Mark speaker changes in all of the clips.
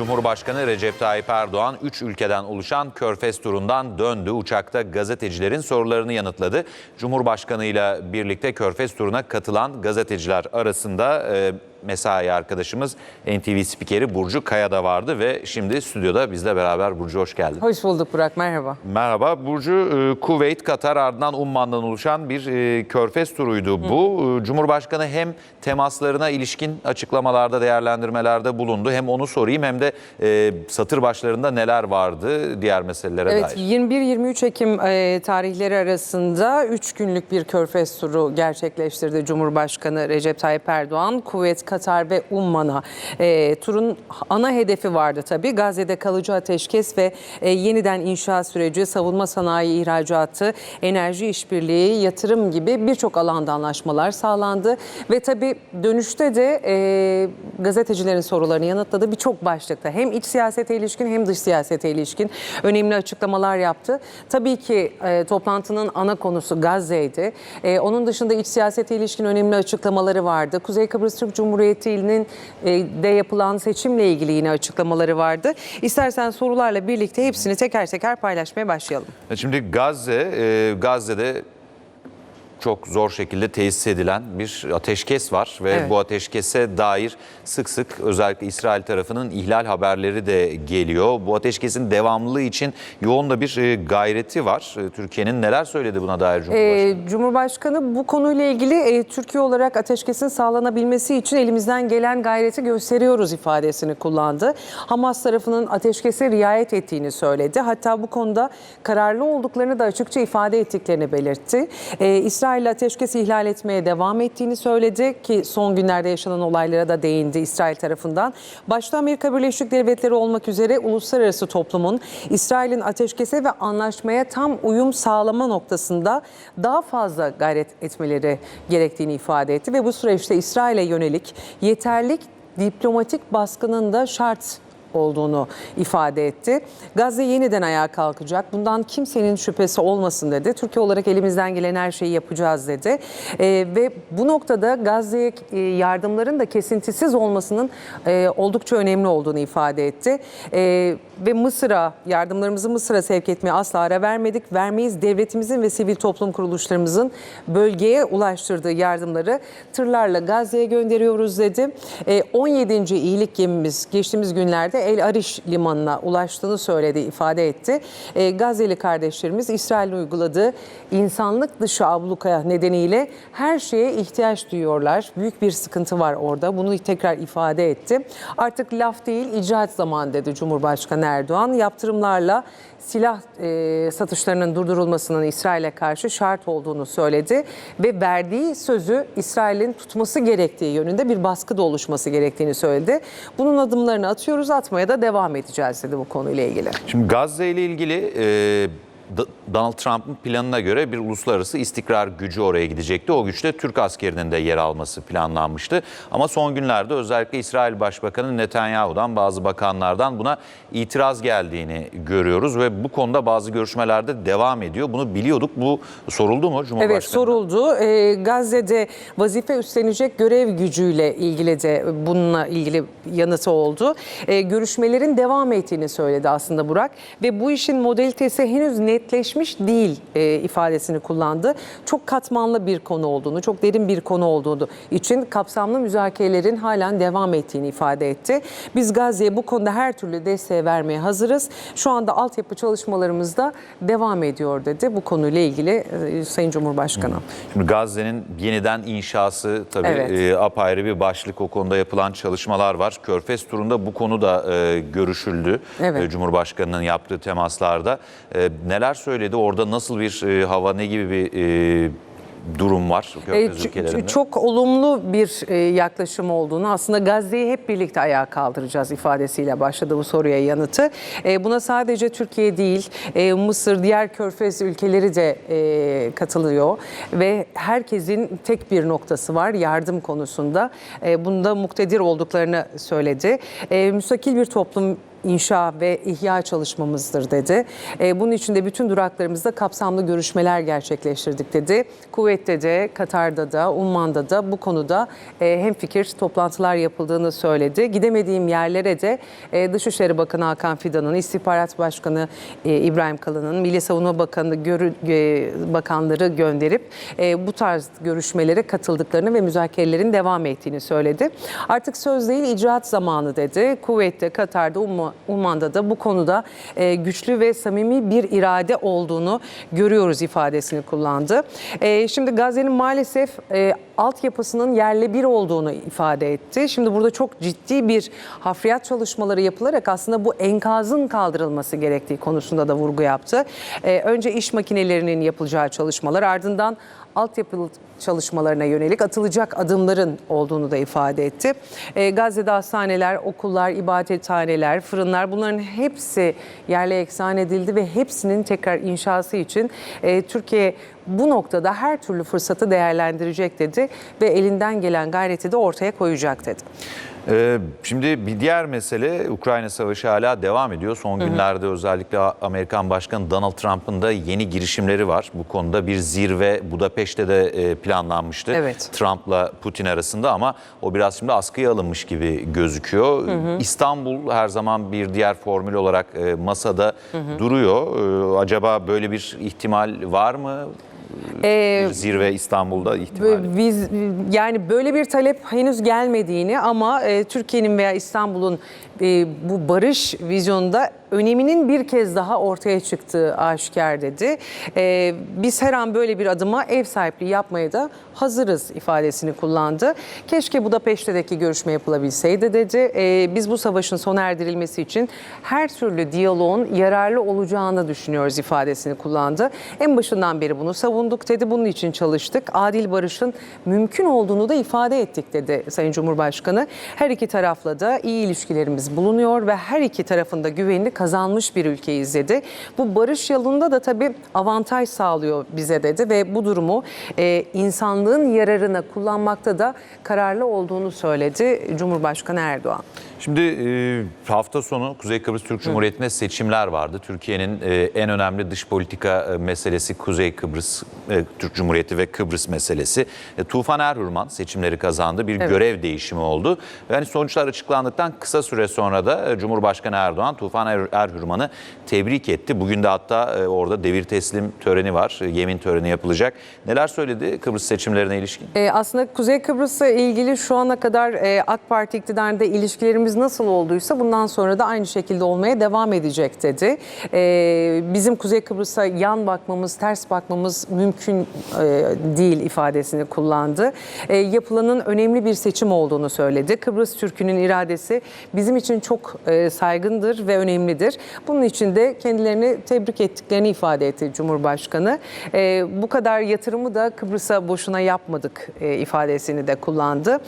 Speaker 1: Cumhurbaşkanı Recep Tayyip Erdoğan 3 ülkeden oluşan Körfez turundan döndü. Uçakta gazetecilerin sorularını yanıtladı. Cumhurbaşkanı ile birlikte Körfez turuna katılan gazeteciler arasında e, mesai arkadaşımız NTV spikeri Burcu Kaya da vardı ve şimdi stüdyoda bizle beraber. Burcu hoş geldin.
Speaker 2: Hoş bulduk Burak, merhaba.
Speaker 1: Merhaba Burcu, e, Kuveyt, Katar ardından Umman'dan oluşan bir e, körfez turuydu bu. E, Cumhurbaşkanı hem temaslarına ilişkin açıklamalarda, değerlendirmelerde bulundu. Hem onu sorayım hem de satır başlarında neler vardı diğer meselelere
Speaker 2: Evet,
Speaker 1: dair.
Speaker 2: 21-23 Ekim tarihleri arasında 3 günlük bir körfez turu gerçekleştirdi Cumhurbaşkanı Recep Tayyip Erdoğan. Kuveyt, Katar ve Umman'a. E, turun ana hedefi vardı tabii. Gazze'de kalıcı ateşkes ve e, yeniden inşa süreci, savunma sanayi ihracatı, enerji işbirliği, yatırım gibi birçok alanda anlaşmalar sağlandı. Ve tabii dönüşte de e, gazetecilerin sorularını yanıtladı. Birçok başlıkta hem iç siyasete ilişkin hem dış siyasete ilişkin önemli açıklamalar yaptı. Tabii ki e, toplantının ana konusu Gazze'ydi. E, onun dışında iç siyasete ilişkin önemli açıklamaları vardı. Kuzey Kıbrıs Türk Cumhuriyeti'nin e, de yapılan seçimle ilgili yine açıklamaları vardı. İstersen sorularla birlikte hepsini teker teker paylaşmaya başlayalım.
Speaker 1: Şimdi Gazze, e, Gazze'de çok zor şekilde tesis edilen bir ateşkes var ve
Speaker 2: Evet.
Speaker 1: bu ateşkese dair sık sık özellikle İsrail tarafının ihlal haberleri de geliyor. Bu ateşkesin devamlılığı için yoğun da bir e, gayreti var. E, Türkiye'nin neler söyledi buna dair Cumhurbaşkanı?
Speaker 2: Ee, Cumhurbaşkanı bu konuyla ilgili e, Türkiye olarak ateşkesin sağlanabilmesi için elimizden gelen gayreti gösteriyoruz ifadesini kullandı. Hamas tarafının ateşkese riayet ettiğini söyledi. Hatta bu konuda kararlı olduklarını da açıkça ifade ettiklerini belirtti. Ee, İsrail ateşkesi ihlal etmeye devam ettiğini söyledi ki son günlerde yaşanan olaylara da değindi İsrail tarafından. Başta Amerika Birleşik Devletleri olmak üzere uluslararası toplumun İsrail'in ateşkese ve anlaşmaya tam uyum sağlama noktasında daha fazla gayret etmeleri gerektiğini ifade etti ve bu süreçte İsrail'e yönelik yeterli diplomatik baskının da şart olduğunu ifade etti. Gazze yeniden ayağa kalkacak. Bundan kimsenin şüphesi olmasın dedi. Türkiye olarak elimizden gelen her şeyi yapacağız dedi. Ee, ve bu noktada Gazze'ye e, yardımların da kesintisiz olmasının e, oldukça önemli olduğunu ifade etti. E, ve Mısır'a yardımlarımızı Mısır'a sevk etmeye asla ara vermedik. Vermeyiz devletimizin ve sivil toplum kuruluşlarımızın bölgeye ulaştırdığı yardımları tırlarla Gazze'ye gönderiyoruz dedi. E, 17. iyilik gemimiz geçtiğimiz günlerde El Arish limanına ulaştığını söyledi, ifade etti. E, Gazze'li kardeşlerimiz İsrail'in uyguladığı insanlık dışı ablukaya nedeniyle her şeye ihtiyaç duyuyorlar. Büyük bir sıkıntı var orada. Bunu tekrar ifade etti. Artık laf değil icraat zamanı dedi Cumhurbaşkanı Erdoğan. Yaptırımlarla silah e, satışlarının durdurulmasının İsrail'e karşı şart olduğunu söyledi ve verdiği sözü İsrail'in tutması gerektiği yönünde bir baskı da oluşması gerektiğini söyledi. Bunun adımlarını atıyoruz, atmaya da devam edeceğiz dedi bu konuyla ilgili.
Speaker 1: Şimdi Gazze ile ilgili e, Donald Trump'ın planına göre bir uluslararası istikrar gücü oraya gidecekti. O güçte Türk askerinin de yer alması planlanmıştı. Ama son günlerde özellikle İsrail Başbakanı Netanyahu'dan bazı bakanlardan buna itiraz geldiğini görüyoruz ve bu konuda bazı görüşmelerde devam ediyor. Bunu biliyorduk. Bu soruldu mu Cumhurbaşkanı?
Speaker 2: Evet soruldu. Ee, Gazze'de vazife üstlenecek görev gücüyle ilgili de bununla ilgili yanıtı oldu. Ee, görüşmelerin devam ettiğini söyledi aslında Burak ve bu işin modalitesi henüz netleşmiş değil e, ifadesini kullandı. Çok katmanlı bir konu olduğunu, çok derin bir konu olduğunu için kapsamlı müzakerelerin halen devam ettiğini ifade etti. Biz Gazze'ye bu konuda her türlü desteği vermeye hazırız. Şu anda altyapı çalışmalarımız da devam ediyor dedi. Bu konuyla ilgili e, Sayın Cumhurbaşkanı.
Speaker 1: Şimdi Gazze'nin yeniden inşası tabii
Speaker 2: Evet.
Speaker 1: e, apayrı bir başlık. O konuda yapılan çalışmalar var. Körfez turunda bu konu da e, görüşüldü.
Speaker 2: Evet.
Speaker 1: E, Cumhurbaşkanı'nın yaptığı temaslarda. E, neler söyledi? Orada nasıl bir e, hava, ne gibi bir e, durum var
Speaker 2: E,
Speaker 1: Körfez ülkelerinde?
Speaker 2: Çok olumlu bir e, yaklaşım olduğunu aslında Gazze'yi hep birlikte ayağa kaldıracağız ifadesiyle başladı bu soruya yanıtı. E, Buna sadece Türkiye değil Mısır diğer körfez ülkeleri de katılıyor ve herkesin tek bir noktası var yardım konusunda. E, Bunda muktedir olduklarını söyledi. E, Müstakil bir toplum inşa ve ihya çalışmamızdır dedi. E, bunun için de bütün duraklarımızda kapsamlı görüşmeler gerçekleştirdik dedi. Kuveyt'te de, Katar'da da, Umman'da da bu konuda e, hem fikir toplantılar yapıldığını söyledi. Gidemediğim yerlere de e, Dışişleri Bakanı Hakan Fidan'ın, İstihbarat Başkanı e, İbrahim Kalın'ın, Milli Savunma Bakanı görü, e, bakanları gönderip e, bu tarz görüşmelere katıldıklarını ve müzakerelerin devam ettiğini söyledi. Artık söz değil icraat zamanı dedi. Kuveyt'te, Katar'da, Umma- Umman'da da bu konuda e, güçlü ve samimi bir irade olduğunu görüyoruz ifadesini kullandı. E, şimdi Gazze'nin maalesef e, altyapısının yerle bir olduğunu ifade etti. Şimdi burada çok ciddi bir hafriyat çalışmaları yapılarak aslında bu enkazın kaldırılması gerektiği konusunda da vurgu yaptı. E, önce iş makinelerinin yapılacağı çalışmalar ardından altyapı çalışmalarına yönelik atılacak adımların olduğunu da ifade etti. E, Gazze'de hastaneler, okullar, ibadethaneler, fırınlar bunların hepsi yerle eksan edildi ve hepsinin tekrar inşası için e, Türkiye bu noktada her türlü fırsatı değerlendirecek dedi ve elinden gelen gayreti de ortaya koyacak dedi.
Speaker 1: Ee, Şimdi bir diğer mesele Ukrayna Savaşı hala devam ediyor. Son günlerde özellikle Amerikan Başkanı Donald Trump'ın da yeni girişimleri var. Bu konuda bir zirve Budapeşte de e, planlanmıştı.
Speaker 2: Evet.
Speaker 1: Trump'la Putin arasında ama o biraz şimdi askıya alınmış gibi gözüküyor. İstanbul her zaman bir diğer formül olarak e, masada duruyor. Ee, Acaba böyle bir ihtimal var mı?
Speaker 2: Ee,
Speaker 1: Bir zirve İstanbul'da ihtimal.
Speaker 2: Bö- Biz yani böyle bir talep henüz gelmediğini ama e, Türkiye'nin veya İstanbul'un e, bu barış vizyonunda öneminin bir kez daha ortaya çıktığı aşikar dedi. E, biz her an böyle bir adıma ev sahipliği yapmaya da hazırız ifadesini kullandı. Keşke Budapeşte'deki görüşme yapılabilseydi dedi. E, biz bu savaşın sona erdirilmesi için her türlü diyaloğun yararlı olacağını düşünüyoruz ifadesini kullandı. En başından beri bunu savunduk dedi. Bunun için çalıştık. Adil barışın mümkün olduğunu da ifade ettik dedi Sayın Cumhurbaşkanı. Her iki tarafla da iyi ilişkilerimiz bulunuyor ve her iki tarafında güvenini kazanmış bir ülkeyiz dedi. Bu barış yolunda da tabii avantaj sağlıyor bize dedi ve bu durumu e, insanlığın yararına kullanmakta da kararlı olduğunu söyledi Cumhurbaşkanı Erdoğan.
Speaker 1: Şimdi e, hafta sonu Kuzey Kıbrıs Türk Cumhuriyeti'nde seçimler vardı. Türkiye'nin e, en önemli dış politika e, meselesi Kuzey Kıbrıs e, Türk Cumhuriyeti ve Kıbrıs meselesi. E, Tufan Erhürman seçimleri kazandı. Bir görev değişimi oldu. Yani sonuçlar açıklandıktan kısa süre sonra da e, Cumhurbaşkanı Erdoğan Tufan Er- Erhürman'ı tebrik etti. Bugün de hatta e, orada devir teslim töreni var. E, yemin töreni yapılacak. Neler söyledi Kıbrıs seçimlerine ilişkin?
Speaker 2: Ee, aslında Kuzey Kıbrıs'la ilgili şu ana kadar e, AK Parti iktidarında ilişkilerimiz nasıl olduysa bundan sonra da aynı şekilde olmaya devam edecek dedi. Ee, bizim Kuzey Kıbrıs'a yan bakmamız, ters bakmamız mümkün e, değil ifadesini kullandı. E, yapılanın önemli bir seçim olduğunu söyledi. Kıbrıs Türk'ünün iradesi bizim için çok e, saygındır ve önemlidir. Bunun için de kendilerini tebrik ettiklerini ifade etti Cumhurbaşkanı. E, bu kadar yatırımı da Kıbrıs'a boşuna yapmadık e, ifadesini de kullandı.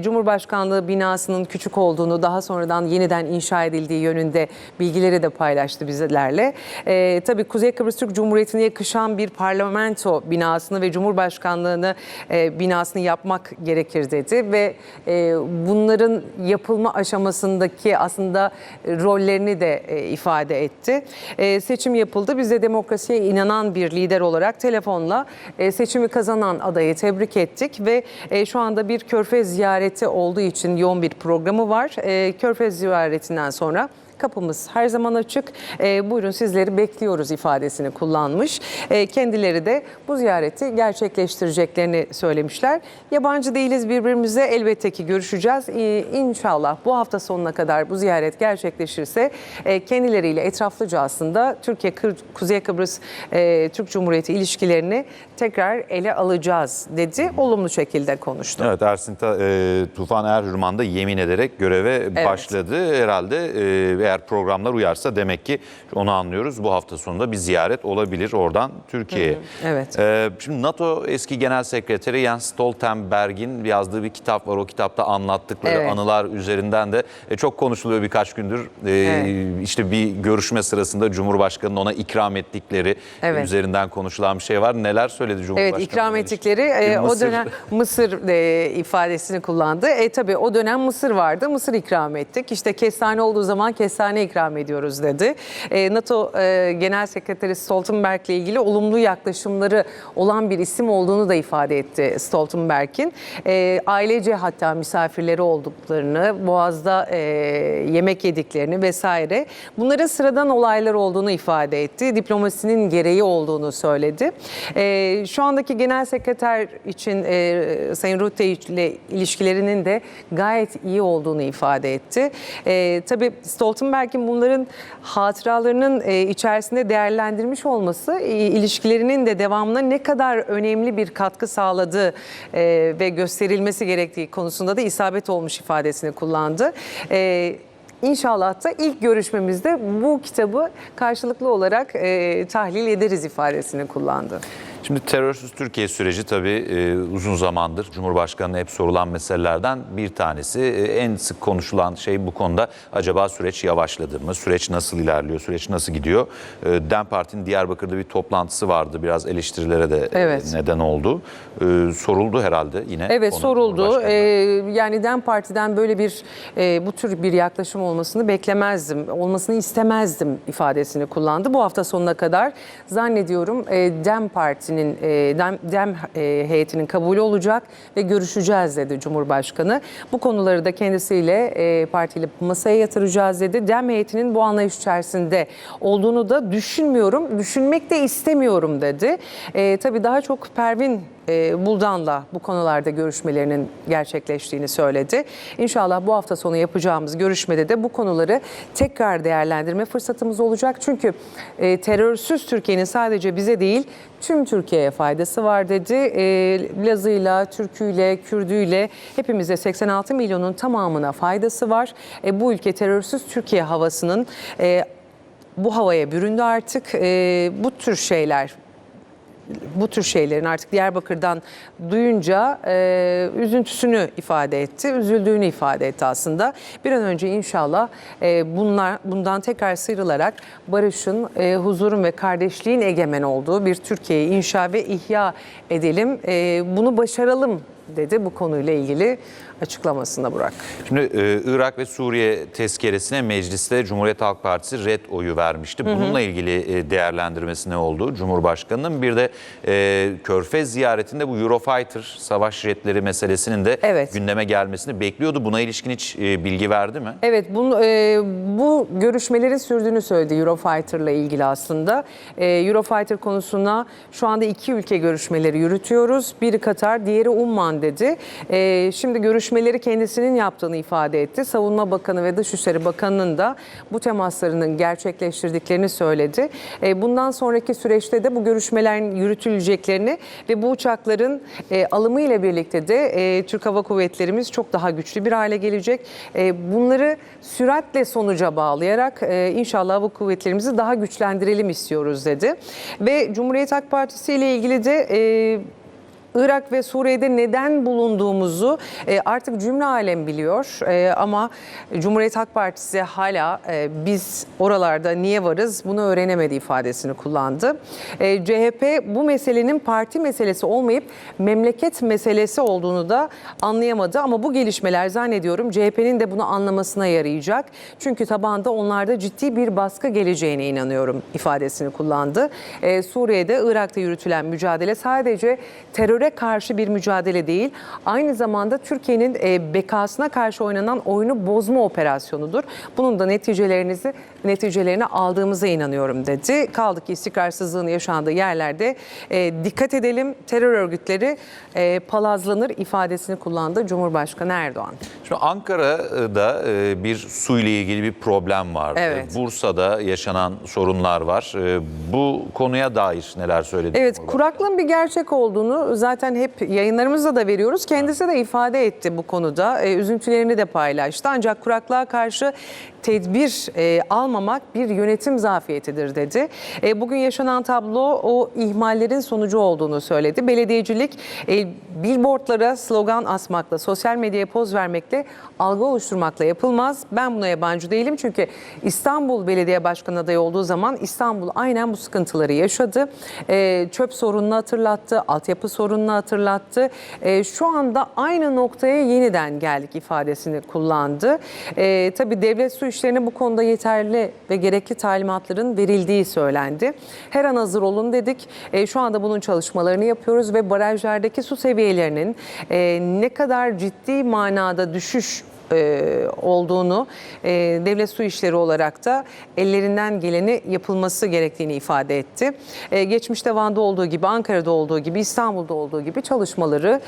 Speaker 2: Cumhurbaşkanlığı binasının küçük olduğunu daha sonradan yeniden inşa edildiği yönünde bilgileri de paylaştı bizlerle. Tabii Kuzey Kıbrıs Türk Cumhuriyeti'ne yakışan bir parlamento binasını ve Cumhurbaşkanlığını binasını yapmak gerekir dedi ve bunların yapılma aşamasındaki aslında rollerini de e, ifade etti. E, seçim yapıldı. Biz de demokrasiye inanan bir lider olarak telefonla e, seçimi kazanan adayı tebrik ettik ve e, şu anda bir körfez ziyareti olduğu için yoğun bir programı var. E, körfez ziyaretinden sonra Kapımız her zaman açık. E, buyurun sizleri bekliyoruz ifadesini kullanmış. E, kendileri de bu ziyareti gerçekleştireceklerini söylemişler. Yabancı değiliz birbirimize elbette ki görüşeceğiz. E, inşallah bu hafta sonuna kadar bu ziyaret gerçekleşirse e, kendileriyle etraflıca aslında Türkiye Kır- Kuzey Kıbrıs e, Türk Cumhuriyeti ilişkilerini tekrar ele alacağız dedi. Olumlu şekilde konuştu.
Speaker 1: Evet Ersin Ta- e, Tufan Erhürman da yemin ederek göreve başladı. Herhalde e, eğer programlar uyarsa demek ki onu anlıyoruz. Bu hafta sonunda bir ziyaret olabilir oradan Türkiye'ye.
Speaker 2: evet.
Speaker 1: E, şimdi NATO eski Genel Sekreteri Jens Stoltenberg'in yazdığı bir kitap var. O kitapta anlattıkları
Speaker 2: Evet.
Speaker 1: anılar üzerinden de e, çok konuşuluyor birkaç gündür. E,
Speaker 2: Evet.
Speaker 1: İşte bir görüşme sırasında Cumhurbaşkanı'nın ona ikram ettikleri
Speaker 2: Evet.
Speaker 1: üzerinden konuşulan bir şey var. Neler söyledi Cumhurbaşkanı?
Speaker 2: Evet ikram ettikleri e, o dönem Mısır e, ifadesini kullandı. E tabii o dönem Mısır vardı. Mısır ikram ettik. İşte kestane olduğu zaman kestane kestane ikram ediyoruz dedi. E, NATO e, Genel Sekreteri Stoltenberg ile ilgili olumlu yaklaşımları olan bir isim olduğunu da ifade etti Stoltenberg'in. E, ailece hatta misafirleri olduklarını, Boğaz'da e, yemek yediklerini vesaire. Bunların sıradan olaylar olduğunu ifade etti. Diplomasinin gereği olduğunu söyledi. E, şu andaki genel sekreter için e, Sayın Rutte ile ilişkilerinin de gayet iyi olduğunu ifade etti. E, tabii Stoltenberg'in bunların hatıralarının e, içerisinde değerlendirmiş olması e, ilişkilerinin de devamına ne kadar önemli bir katkı sağladığı e, ve gösterilmesi gerektiği konusunda da isabet olmuş ifadesini kullandı. E, İnşallah da ilk görüşmemizde bu kitabı karşılıklı olarak e, tahlil ederiz ifadesini kullandı.
Speaker 1: Şimdi terörsüz Türkiye süreci tabii e, uzun zamandır Cumhurbaşkanı'na hep sorulan meselelerden bir tanesi. E, en sık konuşulan şey bu konuda acaba süreç yavaşladı mı? Süreç nasıl ilerliyor? Süreç nasıl gidiyor? E, DEM Parti'nin Diyarbakır'da bir toplantısı vardı. Biraz eleştirilere de e,
Speaker 2: Evet.
Speaker 1: neden oldu. E, soruldu herhalde yine.
Speaker 2: Evet soruldu. Ee, yani DEM Parti'den böyle bir e, bu tür bir yaklaşım olmasını beklemezdim. Olmasını istemezdim ifadesini kullandı. Bu hafta sonuna kadar zannediyorum e, DEM Parti'nin e, DEM, DEM e, heyetinin kabulü olacak ve görüşeceğiz dedi Cumhurbaşkanı. Bu konuları da kendisiyle e, partiyle masaya yatıracağız dedi. DEM heyetinin bu anlayış içerisinde olduğunu da düşünmüyorum. Düşünmek de istemiyorum dedi. E, tabii daha çok Pervin e, Buldan'la bu konularda görüşmelerinin gerçekleştiğini söyledi. İnşallah bu hafta sonu yapacağımız görüşmede de bu konuları tekrar değerlendirme fırsatımız olacak. Çünkü e, terörsüz Türkiye'nin sadece bize değil tüm Türkiye'ye faydası var dedi. E, Lazıyla, Türküyle, Kürdüyle hepimize 86 milyonun tamamına faydası var. E, bu ülke terörsüz Türkiye havasının e, bu havaya büründü artık. E, bu tür şeyler bu tür şeylerin artık Diyarbakır'dan duyunca e, üzüntüsünü ifade etti, üzüldüğünü ifade etti aslında. Bir an önce inşallah e, bunlar bundan tekrar sıyrılarak barışın, e, huzurun ve kardeşliğin egemen olduğu bir Türkiye'yi inşa ve ihya edelim. E, bunu başaralım dedi bu konuyla ilgili açıklamasında Burak.
Speaker 1: Şimdi e, Irak ve Suriye tezkeresine mecliste Cumhuriyet Halk Partisi red oyu vermişti. Bununla ilgili e, değerlendirmesi ne oldu Cumhurbaşkanı'nın? Bir de e, Körfez ziyaretinde bu Eurofighter savaş jetleri meselesinin de
Speaker 2: Evet.
Speaker 1: gündeme gelmesini bekliyordu. Buna ilişkin hiç e, bilgi verdi mi?
Speaker 2: Evet, bunu, e, bu görüşmelerin sürdüğünü söyledi Eurofighter'la ilgili aslında. E, Eurofighter konusuna şu anda iki ülke görüşmeleri yürütüyoruz. Biri Katar, diğeri Umman dedi. E, şimdi görüşmeleri kendisinin yaptığını ifade etti. Savunma Bakanı ve Dışişleri Bakanı'nın da bu temaslarının gerçekleştirdiklerini söyledi. E, bundan sonraki süreçte de bu görüşmelerin yürütüleceklerini ve bu uçakların e, alımı ile birlikte de e, Türk Hava Kuvvetlerimiz çok daha güçlü bir hale gelecek. E, bunları süratle sonuca bağlayarak e, inşallah hava kuvvetlerimizi daha güçlendirelim istiyoruz dedi. Ve Cumhuriyet Halk Partisi ile ilgili de e, Irak ve Suriye'de neden bulunduğumuzu e, artık cümle alem biliyor E, ama Cumhuriyet Halk Partisi hala e, biz oralarda niye varız bunu öğrenemedi ifadesini kullandı. CHP bu meselenin parti meselesi olmayıp memleket meselesi olduğunu da anlayamadı ama bu gelişmeler zannediyorum CHP'nin de bunu anlamasına yarayacak. Çünkü tabanda onlarda ciddi bir baskı geleceğine inanıyorum ifadesini kullandı. Suriye'de, Irak'ta yürütülen mücadele sadece teröre karşı bir mücadele değil, aynı zamanda Türkiye'nin e, bekasına karşı oynanan oyunu bozma operasyonudur. Bunun da neticelerinizi neticelerini aldığımıza inanıyorum dedi. Kaldı ki istikrarsızlığın yaşandığı yerlerde e, dikkat edelim terör örgütleri e, palazlanır ifadesini kullandı Cumhurbaşkanı Erdoğan.
Speaker 1: Şimdi Ankara'da e, bir su ile ilgili bir problem vardı.
Speaker 2: Evet.
Speaker 1: Bursa'da yaşanan sorunlar var. E, Bu konuya dair neler söyledi?
Speaker 2: Evet kuraklığın bir gerçek olduğunu zaten hep yayınlarımızda da veriyoruz. Kendisi de ifade etti bu konuda. E, üzüntülerini de paylaştı. Ancak kuraklığa karşı tedbir e, almamak bir yönetim zafiyetidir dedi. E, bugün yaşanan tablo o ihmallerin sonucu olduğunu söyledi. Belediyecilik e, billboardlara slogan asmakla, sosyal medyaya poz vermekle, algı oluşturmakla yapılmaz. Ben buna yabancı değilim çünkü İstanbul Belediye Başkanı adayı olduğu zaman İstanbul aynen bu sıkıntıları yaşadı. E, çöp sorununu hatırlattı, altyapı sorununu alanını hatırlattı. E, şu anda aynı noktaya yeniden geldik ifadesini kullandı. E, tabii devlet su işlerine bu konuda yeterli ve gerekli talimatların verildiği söylendi. Her an hazır olun dedik. E, şu anda bunun çalışmalarını yapıyoruz ve barajlardaki su seviyelerinin e, ne kadar ciddi manada düşüş e, olduğunu e, devlet su işleri olarak da ellerinden geleni yapılması gerektiğini ifade etti. E, geçmişte Van'da olduğu gibi, Ankara'da olduğu gibi, İstanbul'da olduğu gibi çalışmaları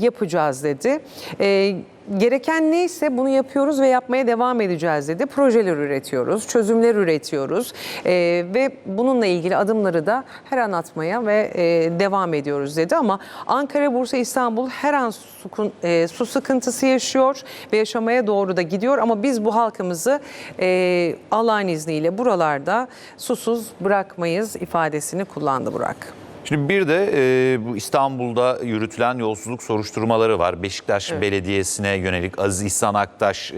Speaker 2: yapacağız dedi. E, Gereken neyse bunu yapıyoruz ve yapmaya devam edeceğiz dedi. Projeler üretiyoruz, çözümler üretiyoruz e, ve bununla ilgili adımları da her an atmaya ve e, devam ediyoruz dedi. Ama Ankara, Bursa, İstanbul her an su, e, su sıkıntısı yaşıyor ve yaşamaya doğru da gidiyor. Ama biz bu halkımızı e, Allah'ın izniyle buralarda susuz bırakmayız ifadesini kullandı Burak.
Speaker 1: Şimdi bir de e, bu İstanbul'da yürütülen yolsuzluk soruşturmaları var. Beşiktaş Belediyesi'ne yönelik Aziz İhsan Aktaş e,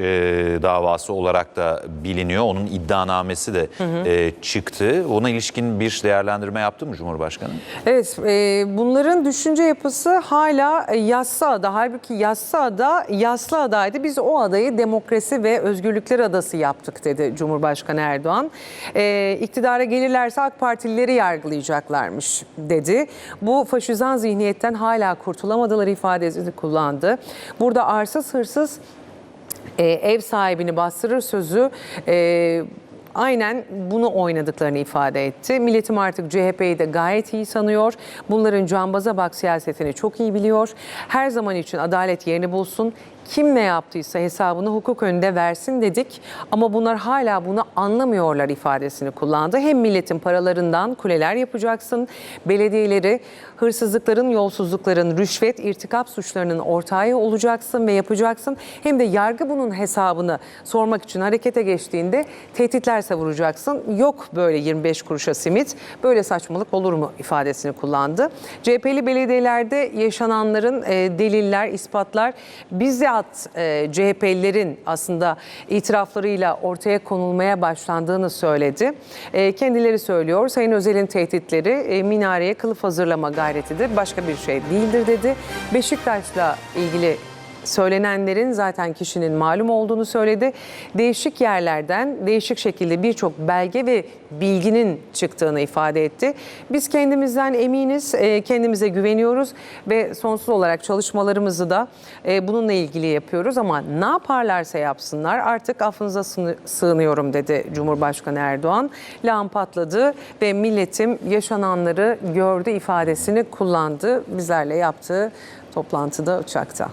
Speaker 1: davası olarak da biliniyor. Onun iddianamesi de e, çıktı. Ona ilişkin bir değerlendirme yaptı mı Cumhurbaşkanı?
Speaker 2: Evet, e, bunların düşünce yapısı hala Yassıada. Halbuki Yassıada Yaslı adaydı. Biz o adayı demokrasi ve özgürlükler adası yaptık dedi Cumhurbaşkanı Erdoğan. E, iktidara gelirlerse AK Partilileri yargılayacaklarmış dedi. Bu faşizan zihniyetten hala kurtulamadılar ifadesini kullandı. Burada arsız hırsız e, ev sahibini bastırır sözü e, aynen bunu oynadıklarını ifade etti. Milletim artık CHP'yi de gayet iyi sanıyor. Bunların cambaza bak siyasetini çok iyi biliyor. Her zaman için adalet yerini bulsun. Kim ne yaptıysa hesabını hukuk önünde versin dedik ama bunlar hala bunu anlamıyorlar ifadesini kullandı. Hem milletin paralarından kuleler yapacaksın, belediyeleri hırsızlıkların, yolsuzlukların, rüşvet, irtikap suçlarının ortağı olacaksın ve yapacaksın. Hem de yargı bunun hesabını sormak için harekete geçtiğinde tehditler savuracaksın. Yok böyle 25 kuruşa simit, böyle saçmalık olur mu ifadesini kullandı. CHP'li belediyelerde yaşananların e, deliller, ispatlar bizzat e, CHP'lilerin aslında itiraflarıyla ortaya konulmaya başlandığını söyledi. E, kendileri söylüyor, Sayın Özel'in tehditleri e, minareye kılıf hazırlama gayretidir, başka bir şey değildir dedi. Beşiktaş'la ilgili söylenenlerin zaten kişinin malum olduğunu söyledi. Değişik yerlerden değişik şekilde birçok belge ve bilginin çıktığını ifade etti. Biz kendimizden eminiz, e, kendimize güveniyoruz ve sonsuz olarak çalışmalarımızı da e, bununla ilgili yapıyoruz ama ne yaparlarsa yapsınlar artık affınıza sığını- sığınıyorum dedi Cumhurbaşkanı Erdoğan. Lağım patladı ve milletim yaşananları gördü ifadesini kullandı bizlerle yaptığı toplantıda uçakta.